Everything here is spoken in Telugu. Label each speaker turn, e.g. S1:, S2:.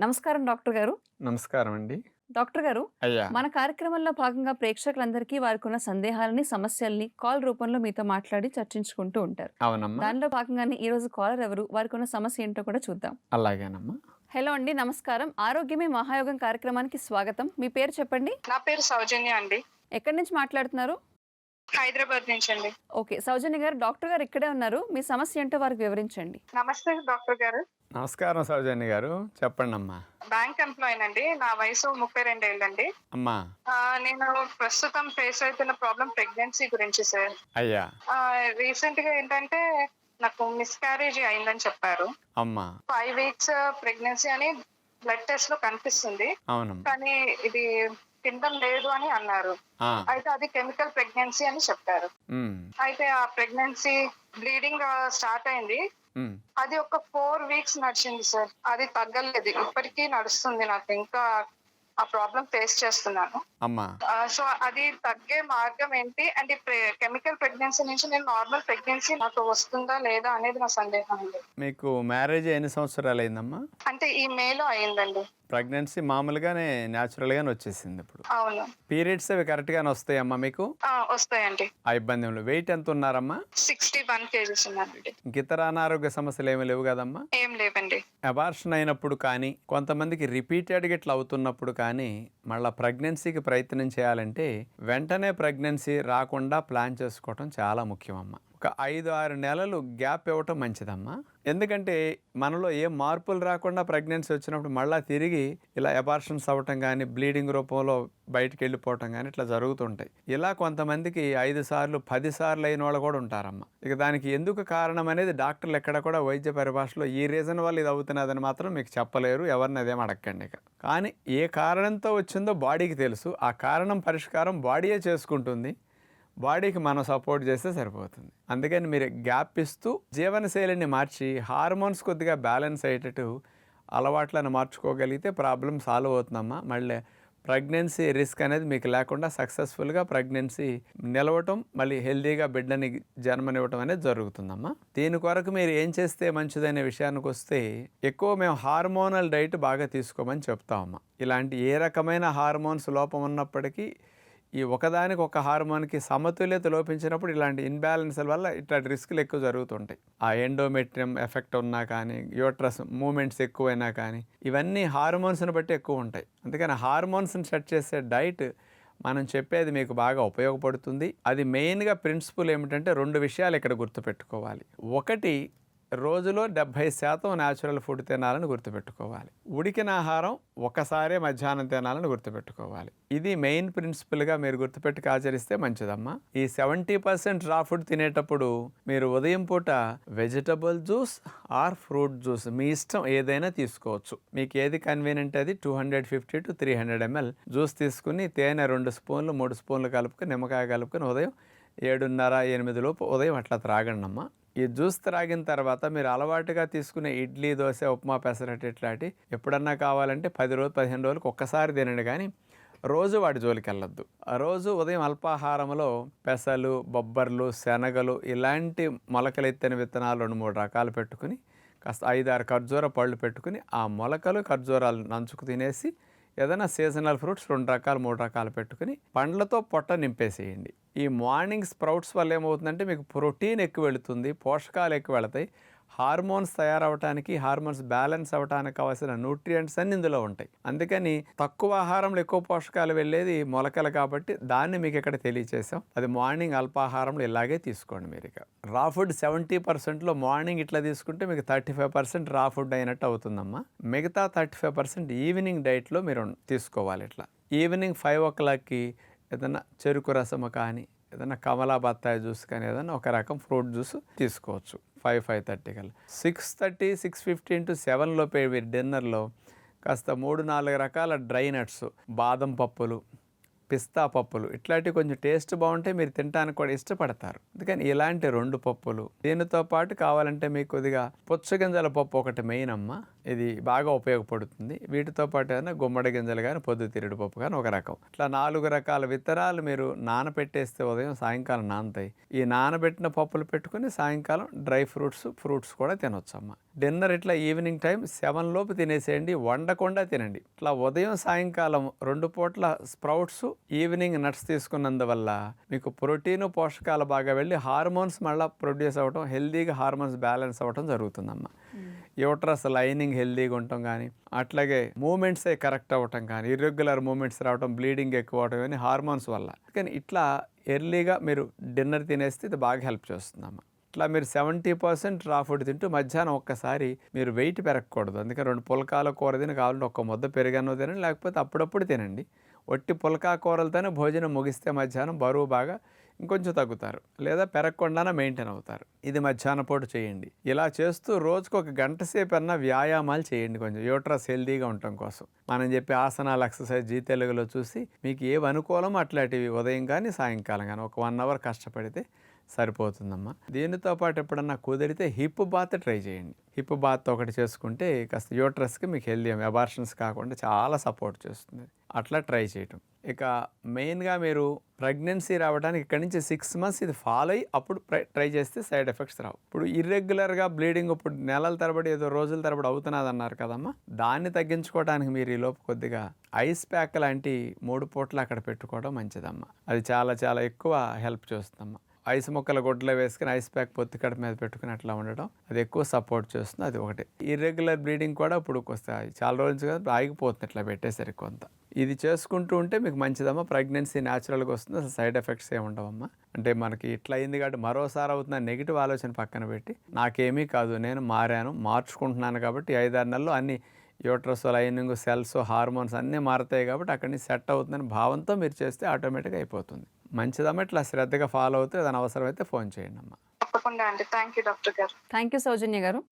S1: నమస్కారం డాక్టర్ గారు.
S2: నమస్కారం అండి.
S1: డాక్టర్ గారు
S2: అయ్యా.
S1: మన కార్యక్రమంలో భాగంగా ప్రేక్షకులందరికీ వారికి ఉన్న సందేహాలని సమస్యల్ని కాల్ రూపంలో మీతో మాట్లాడి చర్చించుకుంటూ ఉంటారు.
S2: అవునమ్మా.
S1: దానిలో భాగంగానే ఈ రోజు కాలర్ ఎవరు వారికి ఉన్న సమస్య ఏంటో కూడా చూద్దాం.
S2: అలాగేనమ్మా.
S1: హలో అండి నమస్కారం. ఆరోగ్యమే మహాయోగం కార్యక్రమానికి స్వాగతం. మీ పేరు చెప్పండి?
S3: నా పేరు సౌజన్య అండి.
S1: ఎక్కడి నుంచి మాట్లాడుతున్నారు?
S3: హైదరాబాద్ నుంచి అండి
S1: ఓకే సౌజన్య గారు డాక్టర్ గారు ఇక్కడే ఉన్నారు. మీ సమస్య ఏంటో వారికి వివరించండి.
S3: నమస్తే డాక్టర్ గారు.
S2: నమస్కారం సౌజన్య గారు. చెప్పండి అమ్మా
S3: బ్యాంక్ ఎంప్లాయీ అండి. నా వయసు ముప్పై రెండు ఏళ్ళండి
S2: అమ్మా
S3: నేను ప్రస్తుతం ఫేస్ అవుతున్న ప్రాబ్లం ప్రెగ్నెన్సీ గురించి సార్.
S2: అయ్యా.
S3: రీసెంట్గా ఏంటంటే నాకు మిస్క్యారేజ్ అయిందని చెప్పారు.
S2: అమ్మా.
S3: ఫైవ్ వీక్స్ ప్రెగ్నెన్సీ అని బ్లడ్ టెస్ట్లో కనిపిస్తుంది.
S2: అవునమ్మా
S3: కానీ ఇది పిండం లేదు అని అన్నారు. అయితే అది కెమికల్ ప్రెగ్నెన్సీ అని చెప్పారు. అయితే ఆ ప్రెగ్నెన్సీ బ్లీడింగ్ స్టార్ట్ అయింది. అది ఒక ఫోర్ వీక్స్ నడిచింది సార్. అది తగ్గలేదు. ఇప్పటికీ నడుస్తుంది నాకు. ఇంకా ఆ ప్రాబ్లం ఫేస్ చేస్తున్నాను. సో అది తగ్గే మార్గం ఏంటి? అండ్ కెమికల్ ప్రెగ్నెన్సీ నుంచి నేను నార్మల్ ప్రెగ్నెన్సీ నాకు వస్తుందా లేదా అనేది నా సందేహం అండి
S2: మీకు మ్యారేజ్ ఎన్ని సంవత్సరాలు అయిందమ్మా
S3: అంటే ఈ మేలో అయిందండి.
S2: ప్రెగ్నెన్సీ మామూలుగానే న్యాచురల్గానే వచ్చేసింది ఇప్పుడు.
S3: అవును.
S2: పీరియడ్స్ అవి కరెక్ట్గానే వస్తాయమ్మా మీకు?
S3: ఆ, వస్తాయండి.
S2: ఆ ఇబ్బంది వెయిట్ ఎంత ఉన్నారమ్మా?
S3: సిక్స్టీ వన్ కేజీస్ ఉన్నానండి
S2: ఇంక ఇతర అనారోగ్య సమస్యలు ఏమి లేవు కదమ్మా?
S3: ఏం లేవండి.
S2: అబార్షన్ అయినప్పుడు కానీ కొంతమందికి రిపీటెడ్గా ఇట్లా అవుతున్నప్పుడు కానీ మళ్ళీ ప్రెగ్నెన్సీకి ప్రయత్నం చేయాలంటే వెంటనే ప్రెగ్నెన్సీ రాకుండా ప్లాన్ చేసుకోవటం చాలా ముఖ్యమమ్మా. ఒక ఐదు ఆరు నెలలు గ్యాప్ ఇవ్వటం మంచిదమ్మా. ఎందుకంటే మనలో ఏ మార్పులు రాకుండా ప్రెగ్నెన్సీ వచ్చినప్పుడు మళ్ళీ తిరిగి ఇలా అబార్షన్స్ అవ్వటం కానీ బ్లీడింగ్ రూపంలో బయటికి వెళ్ళిపోవటం కానీ ఇట్లా జరుగుతుంటాయి. ఇలా కొంతమందికి ఐదు సార్లు పది సార్లు అయిన వాళ్ళు కూడా ఉంటారమ్మా. ఇక దానికి ఎందుకు కారణం అనేది డాక్టర్లు ఎక్కడ కూడా వైద్య పరిభాషలో ఈ రీజన్ వల్ల ఇది అవుతున్నదని మాత్రం మీకు చెప్పలేరు. ఎవరిని అదేం అడగండి ఇక. కానీ ఏ కారణంతో వచ్చిందో బాడీకి తెలుసు. ఆ కారణం పరిష్కారం బాడీయే చేసుకుంటుంది. బాడీకి మనం సపోర్ట్ చేస్తే సరిపోతుంది. అందుకని మీరు గ్యాప్ ఇస్తూ జీవనశైలిని మార్చి హార్మోన్స్ కొద్దిగా బ్యాలెన్స్ అయ్యేటట్టు అలవాట్లను మార్చుకోగలిగితే ప్రాబ్లం సాల్వ్ అవుతుందమ్మా. మళ్ళీ ప్రెగ్నెన్సీ రిస్క్ అనేది మీకు లేకుండా సక్సెస్ఫుల్గా ప్రెగ్నెన్సీ నిలవటం మళ్ళీ హెల్దీగా బిడ్డని జన్మనివ్వటం అనేది జరుగుతుందమ్మా. దీని కొరకు మీరు ఏం చేస్తే మంచిదనే విషయానికి వస్తే ఎక్కువ మేము హార్మోనల్ డైట్ బాగా తీసుకోమని చెప్తామమ్మా. ఇలాంటి ఏ రకమైన హార్మోన్స్ లోపం ఉన్నప్పటికీ ఈ ఒకదానికి ఒక హార్మోన్కి సమతుల్యత లోపించినప్పుడు ఇలాంటి ఇన్బ్యాలెన్స్ల వల్ల ఇట్లాంటి రిస్క్లు ఎక్కువ జరుగుతుంటాయి. ఆ ఎండోమెట్రియం ఎఫెక్ట్ ఉన్నా కానీ యూట్రస్ మూమెంట్స్ ఎక్కువైనా కానీ ఇవన్నీ హార్మోన్స్ని బట్టి ఎక్కువ ఉంటాయి. అందుకని హార్మోన్స్ని సెట్ చేసే డైట్ మనం చెప్పేది మీకు బాగా ఉపయోగపడుతుంది. అది మెయిన్గా ప్రిన్సిపల్ ఏమిటంటే రెండు విషయాలు ఇక్కడ గుర్తుపెట్టుకోవాలి. ఒకటి రోజులో డెబ్భై శాతం న్యాచురల్ ఫుడ్ తినాలని గుర్తుపెట్టుకోవాలి. ఉడికిన ఆహారం ఒకసారే మధ్యాహ్నం తినాలని గుర్తుపెట్టుకోవాలి. ఇది మెయిన్ ప్రిన్సిపల్గా మీరు గుర్తుపెట్టుకు ఆచరిస్తే మంచిదమ్మా. ఈ సెవెంటీ పర్సెంట్ రా ఫుడ్ తినేటప్పుడు మీరు ఉదయం పూట vegetable juice or fruit juice మీ ఇష్టం ఏదైనా తీసుకోవచ్చు. మీకు ఏది కన్వీనియంట్ అది two hundred fifty to three hundred ML juice తీసుకుని తేనె రెండు స్పూన్లు మూడు స్పూన్లు కలుపుకొని నిమ్మకాయ కలుపుకొని ఉదయం ఏడున్నర ఎనిమిది లోపు ఉదయం అట్లా త్రాగండి అమ్మా ఈ జ్యూస్ త్రాగిన తర్వాత మీరు అలవాటుగా తీసుకునే ఇడ్లీ దోశ ఉప్మా పెసరట్టు ఇట్లాంటి ఎప్పుడన్నా కావాలంటే పది రోజులు పదిహేను రోజులకు ఒక్కసారి తినండి. కానీ రోజు వాటి జోలికి వెళ్ళొద్దు. ఆ రోజు ఉదయం అల్పాహారంలో పెసలు బొబ్బర్లు శనగలు ఇలాంటి మొలకలెత్తిన విత్తనాలు రెండు మూడు రకాలు పెట్టుకుని కాస్త ఐదారు ఖర్జూర పళ్ళు పెట్టుకుని ఆ మొలకలు ఖర్జూరాలు నంచుకు తినేసి ఏదైనా సీజనల్ ఫ్రూట్స్ రెండు రకాలు మూడు రకాలు పెట్టుకుని పండ్లతో పొట్ట నింపేసేయండి. ఈ మార్నింగ్ స్ప్రౌట్స్ వల్ల ఏమవుతుందంటే మీకు ప్రోటీన్ ఎక్కువ వెళుతుంది పోషకాలు ఎక్కువ వెళతాయి. హార్మోన్స్ తయారవటానికి హార్మోన్స్ బ్యాలెన్స్ అవ్వడానికి కావాల్సిన న్యూట్రియంట్స్ అన్ని ఇందులో ఉంటాయి. అందుకని తక్కువ ఆహారంలో ఎక్కువ పోషకాలు వెళ్ళేది మొలకలు కాబట్టి దాన్ని మీకు ఇక్కడ తెలియచేసాం అది మార్నింగ్ అల్పాహారంలో ఇలాగే తీసుకోండి మీరు ఇక. రా ఫుడ్ సెవెంటీ పర్సెంట్లో మార్నింగ్ ఇట్లా తీసుకుంటే మీకు thirty five percent raw food అయినట్టు అవుతుందమ్మా. మిగతా థర్టీ ఫైవ్ పర్సెంట్ ఈవినింగ్ డైట్లో మీరు తీసుకోవాలి ఇట్లా. ఈవినింగ్ ఫైవ్ ఓ క్లాక్కి ఏదైనా చెరుకు రసము కానీ ఏదైనా కమలా బత్తాయి జ్యూస్ కానీ ఏదైనా ఒక రకం ఫ్రూట్ జ్యూస్ తీసుకోవచ్చు. ఫైవ్ ఫైవ్ థర్టీ కల్లా. Six thirty six fifteen to seven లోపే మీరు డిన్నర్లో కాస్త మూడు నాలుగు రకాల డ్రై నట్స్ బాదం పప్పులు పిస్తా పప్పులు. ఇట్లాంటివి కొంచెం టేస్ట్ బాగుంటే మీరు తినడానికి కూడా ఇష్టపడతారు. అందుకని ఇలాంటి రెండు పప్పులు. దీనితో పాటు కావాలంటే మీకు కొద్దిగా పుచ్చగింజల పప్పు ఒకటి మెయిన్ అమ్మ. ఇది బాగా ఉపయోగపడుతుంది. వీటితో పాటు ఏదైనా గుమ్మడి గింజలు కానీ పొద్దుతిరుడు పప్పు కానీ ఒక రకం. ఇట్లా నాలుగు రకాల విత్తనాలు మీరు నానబెట్టేస్తే ఉదయం సాయంకాలం నానతాయి. ఈ నానబెట్టిన పప్పులు పెట్టుకుని సాయంకాలం డ్రై ఫ్రూట్స్ ఫ్రూట్స్ కూడా తినొచ్చమ్మ. డిన్నర్ ఇట్లా ఈవినింగ్ టైం సెవెన్ లోపు తినేసేయండి. వండకుండా తినండి. ఇట్లా ఉదయం సాయంకాలం రెండు పూట్ల స్ప్రౌట్స్ ఈవినింగ్ నట్స్ తీసుకున్నందువల్ల మీకు ప్రోటీన్ పోషకాలు బాగా వెళ్ళి హార్మోన్స్ మళ్ళీ ప్రొడ్యూస్ అవ్వటం హెల్దీగా హార్మోన్స్ బ్యాలెన్స్ అవ్వటం జరుగుతుందమ్మా. యూట్రస్ లైనింగ్ హెల్దీగా ఉండటం కానీ అట్లాగే మూమెంట్సే కరెక్ట్ అవ్వటం కానీ ఇర్రెగ్యులర్ మూమెంట్స్ రావటం బ్లీడింగ్ ఎక్కువ అవటం ఇవన్నీ హార్మోన్స్ వల్ల. కానీ ఇట్లా ఎర్లీగా మీరు డిన్నర్ తినేస్తే ఇది బాగా హెల్ప్ చేస్తుందమ్మా. ఇట్లా మీరు సెవెంటీ పర్సెంట్ రా ఫుడ్ తింటూ మధ్యాహ్నం ఒక్కసారి మీరు వెయిట్ పెరగకూడదు. అందుకే రెండు పులకాల కూర తిని కావాలంటే ఒక్క ముద్ద పెరుగన్నో తినండి లేకపోతే అప్పుడప్పుడు తినండి. ఒట్టి పులకా కూరలతోనే భోజనం ముగిస్తే మధ్యాహ్నం బరువు బాగా ఇంకొంచెం తగ్గుతారు. లేదా పెరగకుండానే మెయింటైన్ అవుతారు. ఇది మధ్యాహ్న పూట చేయండి. ఇలా చేస్తూ రోజుకు ఒక గంట సేపు అన్న వ్యాయామాలు చేయండి కొంచెం. యూట్రస్ హెల్దీగా ఉండటం కోసం. మనం చెప్పే ఆసనాలు ఎక్సర్సైజ్ జీ తెలుగులో చూసి మీకు ఏవి అనుకూలమో అట్లాంటివి ఉదయం కానీ సాయంకాలం కానీ ఒక వన్ అవర్ కష్టపడితే సరిపోతుందమ్మా. దీనితో పాటు ఎప్పుడన్నా కుదిరితే హిప్ బాత్ ట్రై చేయండి. హిప్ బాత్ ఒకటి చేసుకుంటే కాస్త యూట్రస్కి మీకు హెల్దీ అబార్షన్స్ కాకుండా చాలా సపోర్ట్ చేస్తుంది. అట్లా ట్రై చేయటం. ఇక మెయిన్గా మీరు ప్రెగ్నెన్సీ రావడానికి ఇక్కడి నుంచి సిక్స్ మంత్స్ ఇది ఫాలో అయ్యి అప్పుడు ట్రై చేస్తే సైడ్ ఎఫెక్ట్స్ రావు. ఇప్పుడు ఇర్రెగ్యులర్గా బ్లీడింగ్ ఇప్పుడు నెలల తరబడి ఏదో రోజుల తరబడి అవుతున్నది అన్నారు కదమ్మా. దాన్ని తగ్గించుకోవడానికి మీరు ఈ లోపు కొద్దిగా ఐస్ ప్యాక్ లాంటి మూడు పూట్లు అక్కడ పెట్టుకోవడం మంచిదమ్మా. అది చాలా చాలా ఎక్కువ హెల్ప్ చేస్తుందమ్మా. ఐస్ ముక్కల గొడ్డలో వేసుకుని ఐస్ ప్యాక్ పొత్తి కడుపు మీద పెట్టుకుని అట్లా ఉండడం అది ఎక్కువ సపోర్ట్ చేస్తుంది అది ఒకటి. ఇర్రెగ్యులర్ బ్లీడింగ్ కూడా ఇప్పుడు వస్తాయి చాలా రోజుల నుంచి కదా ఆగిపోతుంది ఇట్లా పెట్టేసరికి కొంత. ఇది చేసుకుంటూ ఉంటే మీకు మంచిదమ్మా. ప్రెగ్నెన్సీ న్యాచురల్గా వస్తుంది. అసలు సైడ్ ఎఫెక్ట్స్ ఏమి ఉండవమ్మా. అంటే మనకి ఇట్లా అయింది కాబట్టి మరోసారి అవుతున్న నెగిటివ్ ఆలోచన పక్కన పెట్టి నాకేమీ కాదు. నేను మారాను మార్చుకుంటున్నాను కాబట్టి ఐదారు నెలలు అన్ని యూట్రస్ లైనింగ్ సెల్స్ హార్మోన్స్ అన్నీ మారుతాయి కాబట్టి అక్కడి నుంచి సెట్ అవుతుందని భావంతో మీరు చేస్తే ఆటోమేటిక్గా అయిపోతుంది. మంచిదమ్మా. ఇట్లా శ్రద్ధగా ఫాలో అవుతే ఏదైనా అవసరమైతే ఫోన్ చేయండి అమ్మా.
S3: తప్పకుండా అండి. థ్యాంక్ యూ డాక్టర్ గారు.
S1: థ్యాంక్ యూ సౌజన్య గారు.